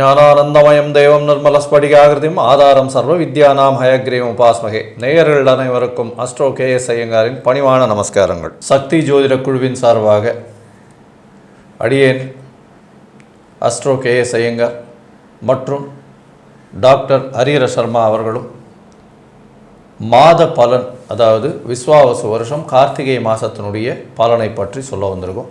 ஞானானந்தமயம் தேவம் நிர்மலஸ்படிகாகிருதியும் ஆதாரம் சர்வ வித்யானாம் ஹயக்ரீவம் உபாஸ்மகே. நேயர்கள் அனைவருக்கும் அஸ்ட்ரோ கே எஸ் ஐயங்காரின் பணிவான நமஸ்காரங்கள். சக்தி ஜோதிட குழுவின் சார்பாக அடியேன் அஸ்ட்ரோ கே எஸ் ஐயங்கார் மற்றும் டாக்டர் ஹரிர சர்மா அவர்களும் மாத பலன் அதாவது விஸ்வாவசு வருஷம் கார்த்திகை மாதத்தினுடைய பலனை பற்றி சொல்ல வந்திருக்கோம்.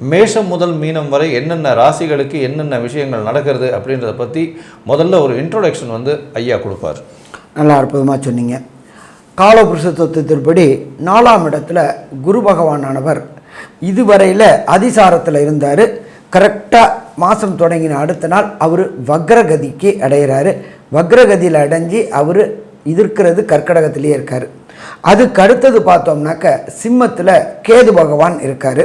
மேஷம் முதல் மீனம் வரை என்னென்ன ராசிகளுக்கு என்னென்ன விஷயங்கள் நடக்கிறது அப்படின்றத பற்றி முதல்ல ஒரு இன்ட்ரோடக்ஷன் வந்து ஐயா கொடுப்பார். நல்லா அற்புதமாக சொன்னீங்க. காலபுருஷ தத்துவத்தின்படி நாலாம் இடத்துல குரு பகவானானவர் இதுவரையில் அதிசாரத்தில் இருந்தார். கரெக்டாக மாதம் தொடங்கின அடுத்த நாள் அவர் வக்ரகதிக்கு அடைகிறாரு வக்ரகதியில் அடைஞ்சு அவர் இருக்கிறது கர்க்கடகத்திலேயே இருக்கார். அதுக்கு அடுத்தது பார்த்தோம்னாக்க சிம்மத்தில் கேது பகவான் இருக்கார்.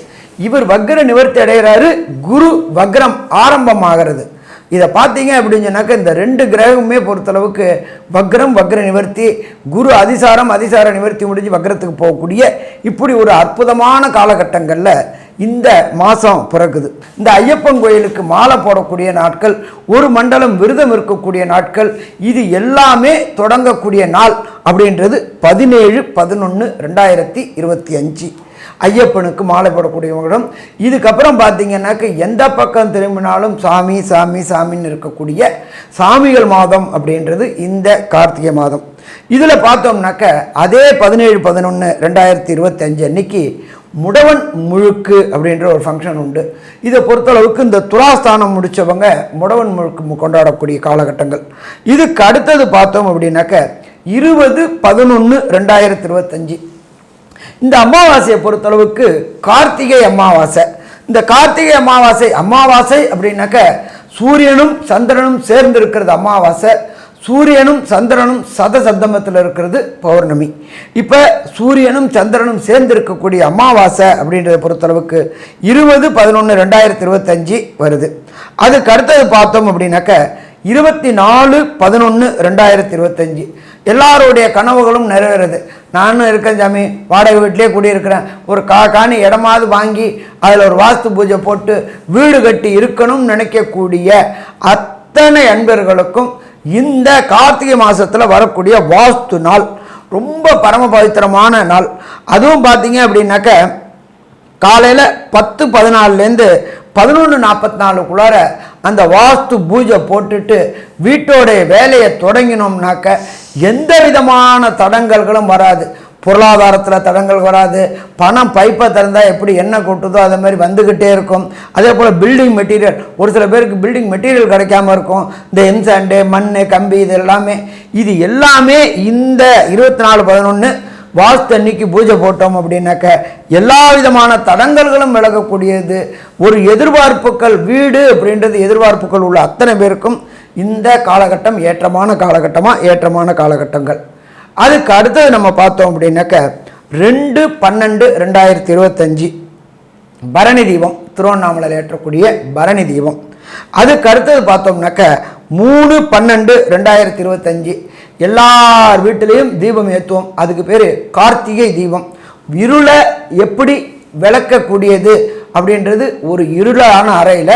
இவர் வக்ர நிவர்த்தி அடைகிறாரு குரு வக்ரம் ஆரம்பமாகிறது. இதை பார்த்தீங்க அப்படின்னு சொன்னாக்க இந்த ரெண்டு கிரகமுமே பொறுத்தளவுக்கு வக்ரம் வக்ர நிவர்த்தி குரு அதிசாரம் அதிசார நிவர்த்தி முடிஞ்சு வக்ரத்துக்கு போகக்கூடிய இப்படி ஒரு அற்புதமான காலகட்டங்களில் இந்த மாதம் பிறக்குது. இந்த ஐயப்பன் கோயிலுக்கு மாலை போடக்கூடிய நாட்கள் ஒரு மண்டலம் விரதம் இருக்கக்கூடிய நாட்கள் இது எல்லாமே தொடங்கக்கூடிய நாள் அப்படின்றது பதினேழு பதினொன்று ரெண்டாயிரத்தி இருபத்தி அஞ்சு. ஐயப்பனுக்கு மாலை போடக்கூடியவங்களும். இதுக்கப்புறம் பார்த்தீங்கன்னாக்க எந்த பக்கம் திரும்பினாலும் சாமி சாமி சாமின்னு இருக்கக்கூடிய சாமிகள் மாதம் அப்படின்றது இந்த கார்த்திகை மாதம். இதில் பார்த்தோம்னாக்க அதே பதினேழு பதினொன்று ரெண்டாயிரத்தி இருபத்தஞ்சு அன்னைக்கு முடவன் முழுக்கு அப்படின்ற ஒரு ஃபங்க்ஷன் உண்டு. இதை பொறுத்தளவுக்கு இந்த துலாஸ்தானம் முடித்தவங்க முடவன் முழுக்கு கொண்டாடக்கூடிய காலகட்டங்கள். இதுக்கு அடுத்தது பார்த்தோம் அப்படின்னாக்க இருபது பதினொன்று ரெண்டாயிரத்தி இருபத்தஞ்சு. இந்த அமாவாசையை பொறுத்தளவுக்கு கார்த்திகை அமாவாசை. இந்த கார்த்திகை அமாவாசை அமாவாசை அப்படின்னாக்க சூரியனும் சந்திரனும் சேர்ந்து இருக்கிறது அமாவாசை. சூரியனும் சந்திரனும் சத சப்தமத்தில் இருக்கிறது பௌர்ணமி. இப்போ சூரியனும் சந்திரனும் சேர்ந்து இருக்கக்கூடிய அமாவாசை அப்படின்றத பொறுத்தளவுக்கு இருபது பதினொன்று ரெண்டாயிரத்தி இருபத்தஞ்சி வருது. அதுக்கு அடுத்தது பார்த்தோம் அப்படின்னாக்க இருபத்தி நாலு பதினொன்று ரெண்டாயிரத்தி இருபத்தஞ்சி. எல்லாருடைய கனவுகளும் நிறைவேறுது. நானும் இருக்கேன் சாமி. வாடகை வீட்டிலே குடியிருக்கிறேன். ஒரு கா காணி இடமாவது வாங்கி அதில் ஒரு வாஸ்து பூஜை போட்டு வீடு கட்டி இருக்கணும்னு நினைக்கக்கூடிய அத்தனை அன்பர்களுக்கும் இந்த கார்த்திகை மாதத்தில் வரக்கூடிய வாஸ்து நாள். ரொம்ப பரம பவித்திரமான நாள். அதுவும் பார்த்தீங்க அப்படின்னாக்க காலையில் பத்து பதினாலுலேருந்து பதினொன்று நாற்பத்தி நாலுக்குள்ளார அந்த வாஸ்து பூஜை போட்டுட்டு வீட்டோடைய வேலையை தொடங்கினோம்னாக்க எந்த விதமான தடங்கல்களும் வராது. பொருளாதாரத்தில் தடங்கள் வராது. பணம் பைப்பை திறந்தால் எப்படி என்ன கொட்டுதோ அதே மாதிரி வந்துக்கிட்டே இருக்கும். அதே போல் பில்டிங் மெட்டீரியல் ஒரு சில பேருக்கு பில்டிங் மெட்டீரியல் கிடைக்காம இருக்கும். இந்த எம்சாண்டு மண் கம்பி இது எல்லாமே. இது எல்லாமே இந்த இருபத்தி நாலு பதினொன்று வாஸ்து அன்னைக்கு பூஜை போட்டோம் அப்படின்னாக்க எல்லா விதமான தடங்கல்களும் விலகக்கூடியது. ஒரு எதிர்பார்ப்புகள் வீடு அப்படின்றது எதிர்பார்ப்புகள் உள்ள அத்தனை பேருக்கும் இந்த காலகட்டம் ஏற்றமான காலகட்டமாக ஏற்றமான காலகட்டங்கள். அதுக்கு அடுத்தது நம்ம பார்த்தோம் அப்படின்னாக்க ரெண்டு பன்னெண்டு ரெண்டாயிரத்தி இருபத்தஞ்சி பரணி தீபம் திருவண்ணாமலையில் ஏற்றக்கூடிய பரணி தீபம். அதுக்கு அடுத்தது பார்த்தோம்னாக்க மூணு பன்னெண்டு ரெண்டாயிரத்தி இருபத்தஞ்சி. எல்லார் வீட்டிலையும் தீபம் ஏற்றுவோம் அதுக்கு பேர் கார்த்திகை தீபம். இருளை எப்படி விளக்கக்கூடியது அப்படின்றது ஒரு இருளான அறையில்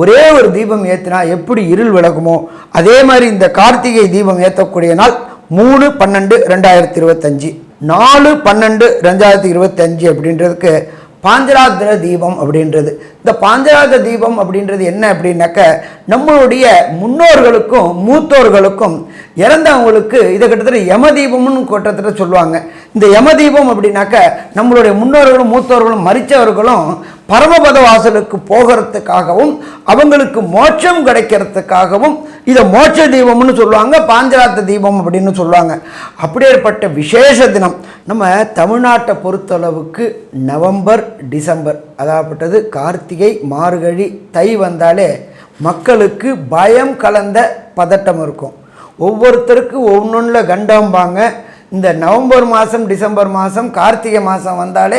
ஒரே ஒரு தீபம் ஏற்றினா எப்படி இருள் விளக்குமோ அதே மாதிரி இந்த கார்த்திகை தீபம் ஏற்றக்கூடிய நாள் மூணு பன்னெண்டு ரெண்டாயிரத்தி இருபத்தஞ்சி. நாலு பன்னெண்டு ரெண்டாயிரத்தி இருபத்தஞ்சி அப்படின்றதுக்கு பாஞ்சராத்திர தீபம் அப்படின்றது. இந்த பாஞ்சராத்திர தீபம் அப்படின்றது என்ன அப்படின்னாக்க நம்மளுடைய முன்னோர்களுக்கும் மூத்தோர்களுக்கும் இறந்தவங்களுக்கு இதை கிட்டத்தட்ட யம தீபம்னு கிட்டத்தட்ட சொல்லுவாங்க. இந்த யம தீபம் அப்படின்னாக்க நம்மளுடைய முன்னோர்களும் மூத்தோர்களும் மறித்தவர்களும் பரமபத வாசலுக்கு போகிறதுக்காகவும் அவங்களுக்கு மோட்சம் கிடைக்கிறதுக்காகவும் இதை மோட்ச தீபம்னு சொல்லுவாங்க பாஞ்சராத்த தீபம் அப்படின்னு சொல்லுவாங்க. அப்படியேற்பட்ட விசேஷ தினம். நம்ம தமிழ்நாட்டை பொறுத்தளவுக்கு நவம்பர் டிசம்பர் அதாகப்பட்டது கார்த்திகை மார்கழி தை வந்தாலே மக்களுக்கு பயம் கலந்த பதட்டம் இருக்கும். ஒவ்வொருத்தருக்கு ஒவ்வொன்றில் கண்டம்பாங்க இந்த நவம்பர் மாதம் டிசம்பர் மாதம் கார்த்திகை மாதம் வந்தாலே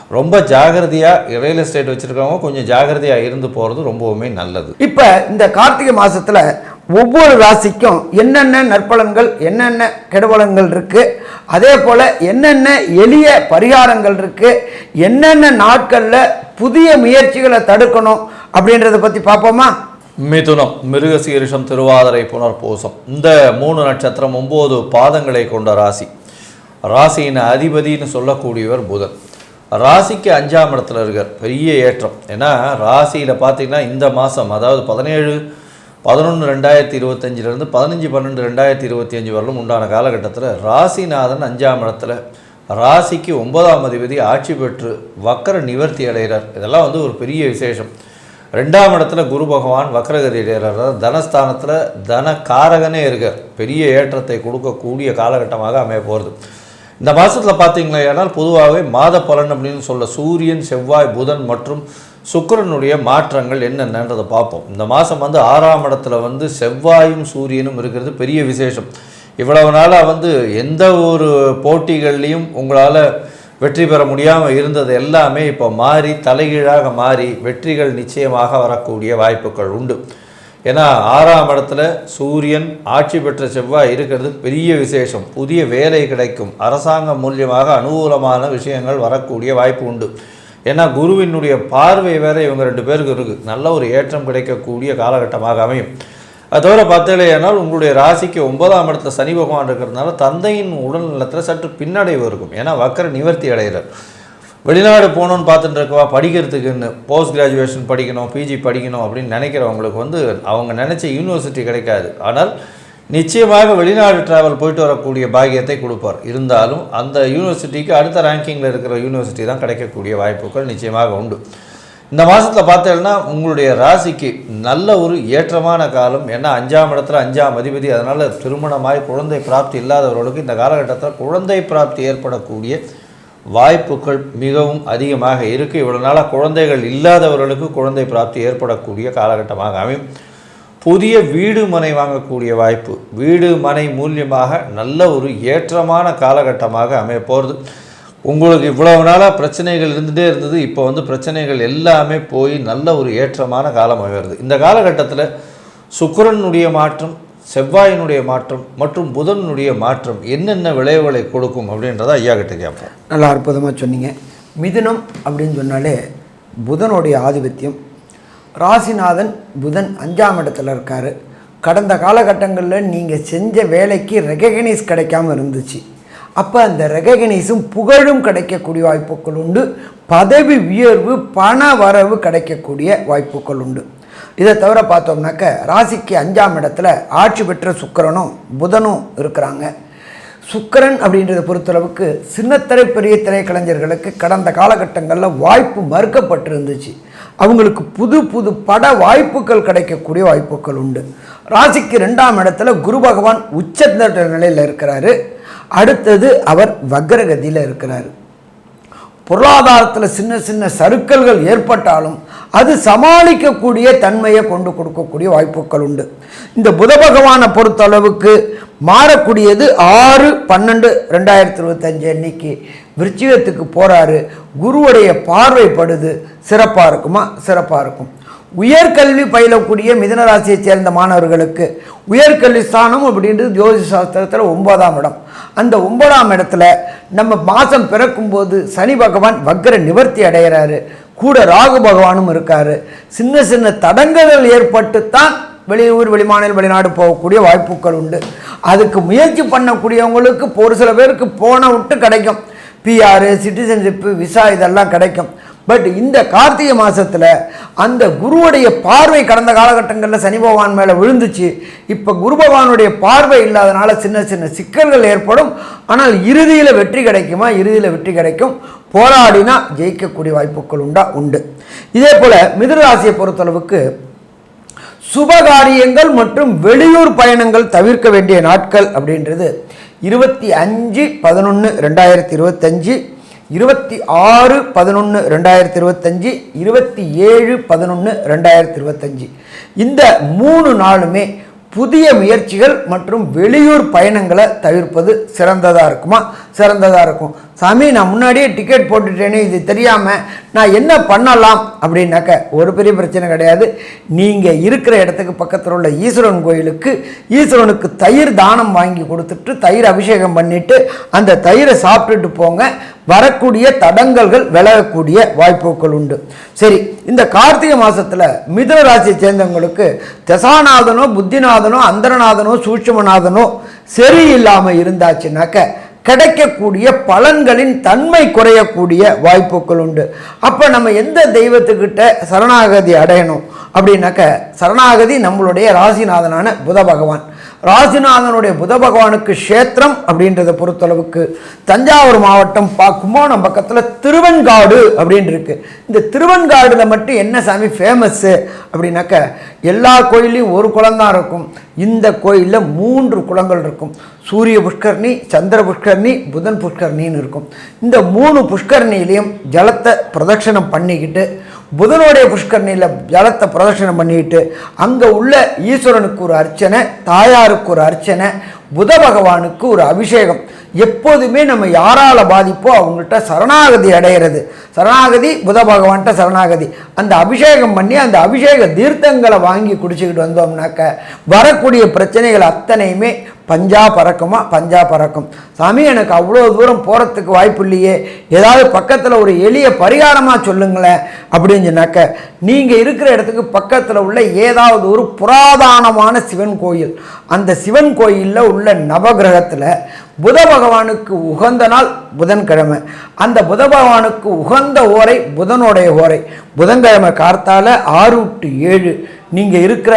ரொம்ப ஜாகிரதையாக ரியல் எஸ்டேட் வச்சுருக்கவங்க கொஞ்சம் ஜாகிரதையாக இருந்து போகிறது ரொம்பவுமே நல்லது. இப்போ இந்த கார்த்திகை மாசத்துல ஒவ்வொரு ராசிக்கும் என்னென்ன நற்பலன்கள் என்னென்ன கெடுபலன்கள் இருக்கு? அதே போல என்னென்ன எளிய பரிகாரங்கள் இருக்கு? என்னென்ன நாட்கள்ல புதிய முயற்சிகளை தடுக்கணும் அப்படின்றத பத்தி பார்ப்போமா? மிதுனம் மிருகசீரிஷம் திருவாதிரை புனர்பூசம். இந்த மூணு நட்சத்திரம் ஒம்பது பாதங்களை கொண்ட ராசி. ராசியின் அதிபதின்னு சொல்லக்கூடியவர் புதன். ராசிக்கு அஞ்சாம் இடத்துல இருக்கார். பெரிய ஏற்றம். ஏன்னா ராசியில் பார்த்தீங்கன்னா இந்த மாதம் அதாவது பதினேழு பதினொன்று ரெண்டாயிரத்தி இருபத்தஞ்சிலேருந்து பதினஞ்சு பன்னெண்டு ரெண்டாயிரத்தி இருபத்தி அஞ்சு வரலும் உண்டான காலகட்டத்தில் ராசிநாதன் அஞ்சாம் இடத்துல. ராசிக்கு ஒன்பதாம் அதிபதி ஆட்சி பெற்று வக்கர நிவர்த்தி அடைகிறார். இதெல்லாம் வந்து ஒரு பெரிய விசேஷம். ரெண்டாம் இடத்துல குரு பகவான் வக்ரகதி அடைகிறார். அதாவது தனஸ்தானத்தில் தன காரகனே இருக்கார். பெரிய ஏற்றத்தை கொடுக்கக்கூடிய காலகட்டமாக அமைய போகிறது இந்த மாதத்தில் பார்த்தீங்களா ஏன்னால் பொதுவாகவே மாத பலன் அப்படின்னு சொல்ல சூரியன் செவ்வாய் புதன் மற்றும் சுக்கிரனுடைய மாற்றங்கள் என்னென்னன்றதை பார்ப்போம். இந்த மாதம் வந்து ஆறாம் இடத்துல வந்து செவ்வாயும் சூரியனும் இருக்கிறது பெரிய விசேஷம். இவ்வளவு நாளாக வந்து எந்த ஒரு போட்டிகள்லையும் உங்களால் வெற்றி பெற முடியாமல் இருந்தது எல்லாமே இப்போ மாறி தலைகீழாக மாறி வெற்றிகள் நிச்சயமாக வரக்கூடிய வாய்ப்புகள் உண்டு. ஏன்னா ஆறாம் இடத்துல சூரியன் ஆட்சி பெற்ற செவ்வாய் இருக்கிறது பெரிய விசேஷம். புதிய வேலை கிடைக்கும். அரசாங்கம் மூலியமாக அனுகூலமான விஷயங்கள் வரக்கூடிய வாய்ப்பு உண்டு. ஏன்னா குருவினுடைய பார்வை வேற இவங்க ரெண்டு பேருக்கு இருக்குது நல்ல ஒரு ஏற்றம் கிடைக்கக்கூடிய காலகட்டமாக அமையும். அது தவிர பார்த்தீங்கன்னா உங்களுடைய ராசிக்கு ஒன்பதாம் இடத்துல சனி பகவான் இருக்கிறதுனால தந்தையின் உடல்நலத்தில் சற்று பின்னடைவு இருக்கும். ஏன்னா வக்கர நிவர்த்தி அடைகிறார். வெளிநாடு போகணுன்னு பார்த்துட்டு இருக்கவா? படிக்கிறதுக்குன்னு போஸ்ட் கிராஜுவேஷன் படிக்கணும் பிஜி படிக்கணும் அப்படின்னு நினைக்கிறவங்களுக்கு வந்து அவங்க நினச்ச யூனிவர்சிட்டி கிடைக்காது. ஆனால் நிச்சயமாக வெளிநாடு டிராவல் போயிட்டு வரக்கூடிய பாக்கியத்தை கொடுப்பார். இருந்தாலும் அந்த யூனிவர்சிட்டிக்கு அடுத்த ரேங்கிங்கில் இருக்கிற யூனிவர்சிட்டி தான் கிடைக்கக்கூடிய வாய்ப்புகள் நிச்சயமாக உண்டு. இந்த மாதத்தில் பார்த்தேன்னா உங்களுடைய ராசிக்கு நல்ல ஒரு ஏற்றமான காலம். ஏன்னா அஞ்சாம் இடத்துல அஞ்சாம் அதிபதி. அதனால் திருமணமாய் குழந்தை பிராப்தி இல்லாதவர்களுக்கு இந்த காலகட்டத்தில் குழந்தை பிராப்தி ஏற்படக்கூடிய வாய்ப்புகள் மிகவும் அதிகமாக இருக்குது இவ்வளோ நாளாக குழந்தைகள் இல்லாதவர்களுக்கு குழந்தை பிராப்தி ஏற்படக்கூடிய காலகட்டமாக அமையும். புதிய வீடு மனை வாங்கக்கூடிய வாய்ப்பு வீடு மனை மூலியமாக நல்ல ஒரு ஏற்றமான காலகட்டமாக அமைய போகிறது உங்களுக்கு இவ்வளவு நாளாக பிரச்சனைகள் இருந்துகிட்டே இருந்தது. இப்போ வந்து பிரச்சனைகள் எல்லாமே போய் நல்ல ஒரு ஏற்றமான காலம் வருது இந்த காலகட்டத்தில் சுக்கிரனுடைய மாற்றம் செவ்வாயினுடைய மாற்றம் மற்றும் புதனுடைய மாற்றம் என்னென்ன விளைவுகளை கொடுக்கும் அப்படின்றத ஐயா கிட்ட கேட்போம். நல்லா அற்புதமாக சொன்னீங்க. மிதுனம் அப்படின்னு சொன்னாலே புதனுடைய ஆதிபத்தியம். ராசிநாதன் புதன் அஞ்சாம் இடத்துல இருக்கார். கடந்த காலகட்டங்களில் நீங்கள் செஞ்ச வேலைக்கு ரெகக்னைஸ் கிடைக்காம இருந்துச்சு. அப்போ அந்த ரெகக்னைஸும் புகழும் கிடைக்கக்கூடிய வாய்ப்புகள் உண்டு. பதவி உயர்வு பண வரவு கிடைக்கக்கூடிய வாய்ப்புகள் உண்டு. இதை தவிர பார்த்தோம்னாக்க ராசிக்கு அஞ்சாம் இடத்துல ஆட்சி பெற்ற சுக்கரனும் புதனும் இருக்கிறாங்க. சுக்கரன் அப்படின்றத பொறுத்தளவுக்கு சின்னத்திரை பெரிய திரை கலைஞர்களுக்கு கடந்த காலகட்டங்களில் வாய்ப்பு மறுக்கப்பட்டிருந்துச்சு. அவங்களுக்கு புது புது பட வாய்ப்புகள் கிடைக்கக்கூடிய வாய்ப்புகள் உண்டு. ராசிக்கு ரெண்டாம் இடத்துல குரு பகவான் உச்சந்த நிலையில் இருக்கிறாரு. அடுத்தது அவர் வக்ரகதியில் இருக்கிறாரு. பொருளாதாரத்தில் சின்ன சின்ன சறுக்கல்கள் ஏற்பட்டாலும் அது சமாளிக்கக்கூடிய தன்மையை கொண்டு கொடுக்கக்கூடிய வாய்ப்புகள் உண்டு. இந்த புத பகவானை பொறுத்தளவுக்கு மாறக்கூடியது ஆறு பன்னெண்டு ரெண்டாயிரத்தி இருபத்தஞ்சு அன்னைக்கு விருச்சிகத்துக்கு போகிறாரு குருவுடைய பார்வைப்படுது. சிறப்பாக இருக்குமா? சிறப்பாக இருக்கும். உயர்கல்வி பயிலக்கூடிய மிதனராசியை சேர்ந்த மாணவர்களுக்கு உயர்கல்வி ஸ்தானம் அப்படின்றது ஜோதிஷ சாஸ்திரத்தில் ஒன்பதாம் இடம். அந்த ஒன்பதாம் இடத்துல நம்ம மாதம் பிறக்கும்போது சனி பகவான் வக்ர நிவர்த்தி அடைகிறாரு கூட ராகு பகவானும் இருக்காரு. சின்ன சின்ன தடங்கல்கள் ஏற்பட்டு தான் வெளியூர் வெளிமாநில வெளிநாடு போகக்கூடிய வாய்ப்புகள் உண்டு. அதுக்கு முயற்சி பண்ணக்கூடியவங்களுக்கு ஒரு சில பேருக்கு போன விட்டு கிடைக்கும். பிஆர் சிட்டிசன்ஷிப்பு விசா இதெல்லாம் கிடைக்கும். பட் இந்த கார்த்திகை மாதத்தில் அந்த குருவுடைய பார்வை கடந்த காலகட்டங்களில் சனி பகவான் மேலே விழுந்துச்சு. இப்போ குரு பகவானுடைய பார்வை இல்லாதனால சின்ன சின்ன சிக்கல்கள் ஏற்படும். ஆனால் இறுதியில் வெற்றி கிடைக்குமா? இறுதியில் வெற்றி கிடைக்கும். போராடினா ஜெயிக்கக்கூடிய வாய்ப்புகள் உண்டா? உண்டு. இதே போல் மிதுராசியை பொறுத்தளவுக்கு சுபகாரியங்கள் மற்றும் வெளியூர் பயணங்கள் தவிர்க்க வேண்டிய நாட்கள் அப்படின்றது இருபத்தி அஞ்சு பதினொன்று ரெண்டாயிரத்தி இருபத்தஞ்சு. இருபத்தி ஆறு பதினொன்று ரெண்டாயிரத்தி இருபத்தஞ்சி இருபத்தி ஏழு பதினொன்று ரெண்டாயிரத்தி இருபத்தஞ்சி. இந்த மூணு நாளுமே புதிய முயற்சிகள் மற்றும் வெளியூர் பயணங்களை தவிர்ப்பது சிறந்ததாக இருக்குமா? சிறந்ததாக இருக்கும். சாமி நான் முன்னாடியே டிக்கெட் போட்டுட்டேனே இது தெரியாமல் நான் என்ன பண்ணலாம் அப்படின்னாக்க ஒரு பெரிய பிரச்சனை கிடையாது. நீங்கள் இருக்கிற இடத்துக்கு பக்கத்தில் உள்ள ஈஸ்வரன் கோயிலுக்கு ஈஸ்வரனுக்கு தயிர் தானம் வாங்கி கொடுத்துட்டு தயிர் அபிஷேகம் பண்ணிவிட்டு அந்த தயிரை சாப்பிட்டுட்டு போங்க. வரக்கூடிய தடங்கல்கள் விலகக்கூடிய வாய்ப்புகள் உண்டு. சரி இந்த கார்த்திகை மாதத்தில் மிதுன ராசியை சேர்ந்தவங்களுக்கு தசாநாதனோ புத்திநாதனோ அந்தரநாதனோ சூட்சுமநாதனோ சரியில்லாமல் இருந்தாச்சுனாக்க கிடைக்கக்கூடிய பலன்களின் தன்மை குறையக்கூடிய வாய்ப்புகள் உண்டு அப்போ நம்ம எந்த தெய்வத்துக்கிட்ட சரணாகதி அடையணும்? அப்படின்னாக்க சரணாகதி நம்மளுடைய ராசிநாதனான புத பகவான். ராசிநாதனுடைய புத பகவானுக்கு க்ஷேத்திரம் அப்படின்றத பொறுத்தளவுக்கு தஞ்சாவூர் மாவட்டம் பார்க்குமோ நம்ம பக்கத்தில் திருவெண்காடு அப்படின்னு இருக்கு. இந்த திருவெண்காடுல மட்டும் என்ன சாமி ஃபேமஸ்ஸு அப்படின்னாக்க எல்லா கோயிலையும் ஒரு குளம் தான் இருக்கும். இந்த கோயிலில் மூன்று குளங்கள் இருக்கும். சூரிய புஷ்கரணி சந்திர புஷ்கரணி புதன் புஷ்கரணின்னு இருக்கும். இந்த மூணு புஷ்கரணிலையும் ஜலத்தை பிரதட்சணம் பண்ணிக்கிட்டு புதனுடைய புஷ்கரணியில் ஜலத்தை பிரதட்சணம் பண்ணிட்டு அங்கே உள்ள ஈஸ்வரனுக்கு ஒரு அர்ச்சனை தாயாருக்கு ஒரு அர்ச்சனை புத பகவானுக்கு ஒரு அபிஷேகம். எப்போதுமே நம்ம யாரால் பாதிப்போ அவங்கள்ட்ட சரணாகதி அடைகிறது சரணாகதி புத பகவான்கிட்ட சரணாகதி. அந்த அபிஷேகம் பண்ணி அந்த அபிஷேக தீர்த்தங்களை வாங்கி குடிச்சுக்கிட்டு வந்தோம்னாக்க வரக்கூடிய பிரச்சனைகள் அத்தனையுமே பஞ்சா பறக்குமா? பஞ்சா பறக்கும். சாமி எனக்கு அவ்வளோ தூரம் போகிறதுக்கு வாய்ப்பு இல்லையே. ஏதாவது பக்கத்தில் ஒரு எளிய பரிகாரமாக சொல்லுங்களேன் அப்படின்னு சொன்னாக்க நீங்கள் இருக்கிற இடத்துக்கு பக்கத்தில் உள்ள ஏதாவது ஒரு புராதானமான சிவன் கோயில். அந்த சிவன் கோயிலில் உள்ள நவகிரகத்தில் புத பகவானுக்கு உகந்த நாள் புதன்கிழமை. அந்த புத பகவானுக்கு உகந்த ஓரை புதனுடைய ஓரை. புதன்கிழமை கார்த்தால ஆறு டு ஏழு நீங்கள் இருக்கிற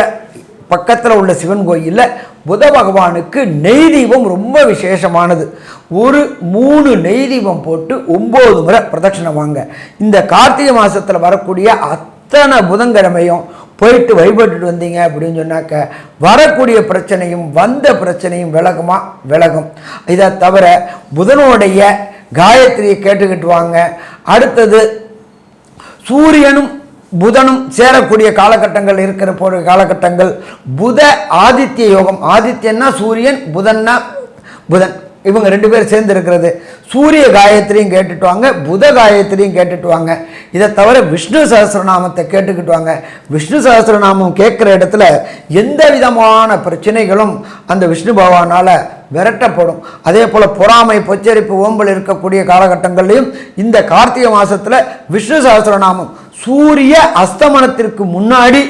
பக்கத்தில் உள்ள சிவன் கோயிலில் புத பகவானுக்கு நெய் தீபம் ரொம்ப விசேஷமானது. ஒரு மூணு நெய் தீபம் போட்டு ஒம்பது முறை பிரதட்சணம் வாங்க. இந்த கார்த்திகை மாதத்தில் வரக்கூடிய அத்தனை புதன்கிழமையும் போயிட்டு வழிபட்டுட்டு வந்தீங்க அப்படின்னு சொன்னாக்க வரக்கூடிய பிரச்சனையும் வந்த பிரச்சனையும் விலகுமா? விலகும். இதை தவிர புதனுடைய காயத்ரியை கேட்டுக்கிட்டு வாங்க. அடுத்தது சூரியனும் புதனும் சேரக்கூடிய காலகட்டங்கள் இருக்கிற போற காலகட்டங்கள். புத ஆதித்ய யோகம். ஆதித்யன்னா சூரியன் புதன்னா புதன். இவங்க ரெண்டு பேரும் சேர்ந்து இருக்கிறது சூரிய காயத்ரியும் கேட்டுட்டு வாங்க புத காயத்ரியும் கேட்டுட்டு வாங்க இதை தவிர விஷ்ணு சகசிரநாமத்தை கேட்டுக்கிட்டு வாங்க விஷ்ணு சகசிரநாமம் கேட்குற இடத்துல எந்த விதமான பிரச்சனைகளும் அந்த விஷ்ணு பகவானால் விரட்டப்படும். அதே போல் பொறாமை பொச்சரிப்பு ஓம்பல் இருக்கக்கூடிய காலகட்டங்கள்லையும் இந்த கார்த்திகை மாதத்தில் விஷ்ணு சகசிரநாமம் சூரிய அஸ்தமனத்திற்கு முன்னாடி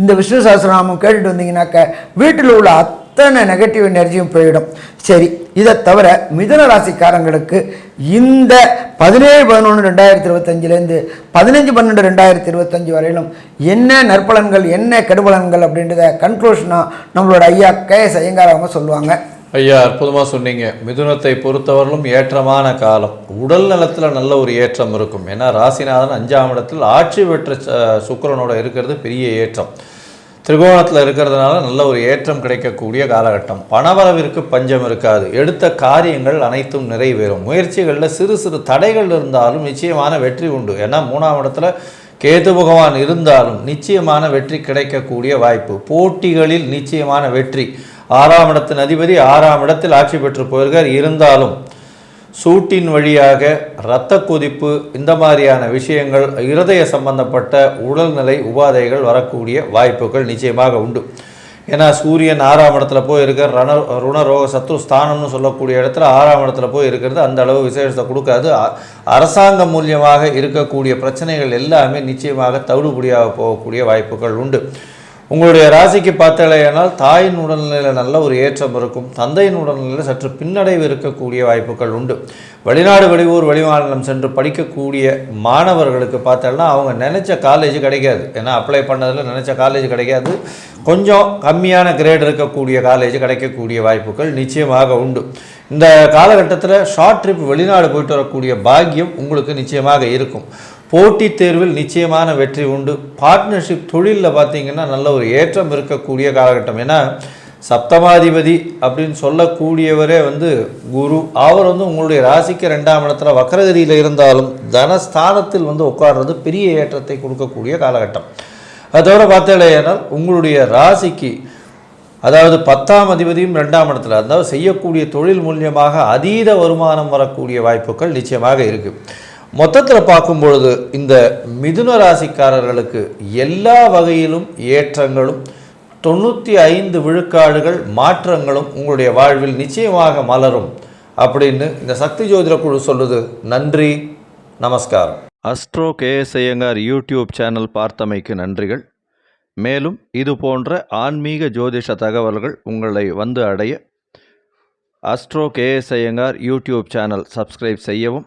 இந்த விஷ்ணு சஹஸ்ரநாமம் கேட்டுட்டு வந்தீங்கன்னாக்க வீட்டில் உள்ள அத்தனை நெகட்டிவ் எனர்ஜியும் போயிடும். சரி இதை தவிர மிதன ராசிக்காரங்களுக்கு இந்த பதினேழு பதினொன்று ரெண்டாயிரத்தி இருபத்தஞ்சிலேருந்து பதினஞ்சு பன்னெண்டு ரெண்டாயிரத்தி இருபத்தஞ்சு வரையிலும் என்ன நற்பலன்கள் என்ன கெடுபலன்கள் அப்படின்றத கன்க்ளூஷனாக நம்மளோட ஐயா கே எஸ் ஐயங்கார் அவங்க சொல்லுவாங்க. ஐயா அற்புதமாக சொன்னீங்க. மிதுனத்தை பொறுத்தவரையிலும் ஏற்றமான காலம். உடல் நலத்தில் நல்ல ஒரு ஏற்றம் இருக்கும். ஏன்னா ராசிநாதன் அஞ்சாம் இடத்தில் ஆட்சி பெற்ற ச- சுக்கிரனோட இருக்கிறது பெரிய ஏற்றம். திரிகோணத்தில் இருக்கிறதுனால நல்ல ஒரு ஏற்றம் கிடைக்கக்கூடிய காலகட்டம். பணவரவிற்கு பஞ்சம் இருக்காது. எடுத்த காரியங்கள் அனைத்தும் நிறைவேறும். முயற்சிகளில் சிறு சிறு தடைகள் இருந்தாலும் நிச்சயமான வெற்றி உண்டு. ஏன்னா மூணாம் இடத்துல கேது பகவான் இருந்தாலும் நிச்சயமான வெற்றி கிடைக்கக்கூடிய வாய்ப்பு. போட்டிகளில் நிச்சயமான வெற்றி. ஆறாம் இடத்தின் அதிபதி ஆறாம் இடத்தில் ஆட்சி பெற்று போயிருக்கார். இருந்தாலும் சூட்டின் வழியாக இரத்த கொதிப்பு இந்த மாதிரியான விஷயங்கள் இருதய சம்பந்தப்பட்ட உடல்நிலை உபாதைகள் வரக்கூடிய வாய்ப்புகள் நிச்சயமாக உண்டு. ஏன்னா சூரியன் ஆறாம் இடத்துல போய் இருக்கிற ரண ருணரோக சத்ரு ஸ்தானம்னு சொல்லக்கூடிய இடத்துல ஆறாம் இடத்துல போய் இருக்கிறது அந்த அளவு விசேஷத்தை கொடுக்காது. அரசாங்கம் மூலியமாக இருக்கக்கூடிய பிரச்சனைகள் எல்லாமே நிச்சயமாக தவிடுபடியாக போகக்கூடிய வாய்ப்புகள் உண்டு. உங்களுடைய ராசிக்கு பார்த்தாலேயானால் தாயின் உடல்நிலையில் நல்ல ஒரு ஏற்றம் இருக்கும். தந்தையின் உடல்நிலையில் சற்று பின்னடைவு இருக்கக்கூடிய வாய்ப்புகள் உண்டு. வெளிநாடு வெளியூர் வெளிமாநிலம் சென்று படிக்கக்கூடிய மாணவர்களுக்கு பார்த்தோம்னா அவங்க நினச்ச காலேஜ் கிடைக்காது. ஏன்னா அப்ளை பண்ணதில் நினச்ச காலேஜ் கிடைக்காது. கொஞ்சம் கம்மியான கிரேட் இருக்கக்கூடிய காலேஜ் கிடைக்கக்கூடிய வாய்ப்புகள் நிச்சயமாக உண்டு. இந்த காலகட்டத்தில் ஷார்ட் ட்ரிப் வெளிநாடு போயிட்டு வரக்கூடிய பாக்கியம் உங்களுக்கு நிச்சயமாக இருக்கும். போட்டித் தேர்வில் நிச்சயமான வெற்றி உண்டு. பார்ட்னர்ஷிப் தொழிலில் பார்த்தீங்கன்னா நல்ல ஒரு ஏற்றம் இருக்கக்கூடிய காலகட்டம். ஏன்னா சப்தமாதிபதி அப்படின்னு சொல்லக்கூடியவரே வந்து குரு. அவர் வந்து உங்களுடைய ராசிக்கு ரெண்டாம் இடத்துல வக்கரகதியில் இருந்தாலும் தனஸ்தானத்தில் வந்து உட்கார்றது பெரிய ஏற்றத்தை கொடுக்கக்கூடிய காலகட்டம். அதோட பார்த்தீங்கன்னா உங்களுடைய ராசிக்கு அதாவது பத்தாம் அதிபதியும் ரெண்டாம் இடத்துல அதாவது செய்யக்கூடிய தொழில் மூலியமாக அதீத வருமானம் வரக்கூடிய வாய்ப்புகள் நிச்சயமாக இருக்குது மொத்தத்தில் பார்க்கும் பொழுது இந்த மிதுன ராசிக்காரர்களுக்கு எல்லா வகையிலும் ஏற்றங்களும் தொண்ணூற்றி ஐந்து விழுக்காடுகள் மாற்றங்களும் உங்களுடைய வாழ்வில் நிச்சயமாக மலரும் அப்படின்னு இந்த சக்தி ஜோதிட குழு சொல்லுது. நன்றி நமஸ்காரம். Astro KS Iyengar YouTube channel பார்த்தமைக்கு நன்றிகள். மேலும் இது போன்ற ஆன்மீக ஜோதிஷ தகவல்கள் உங்களை வந்து அடைய Astro KS Iyengar YouTube channel subscribe செய்யவும்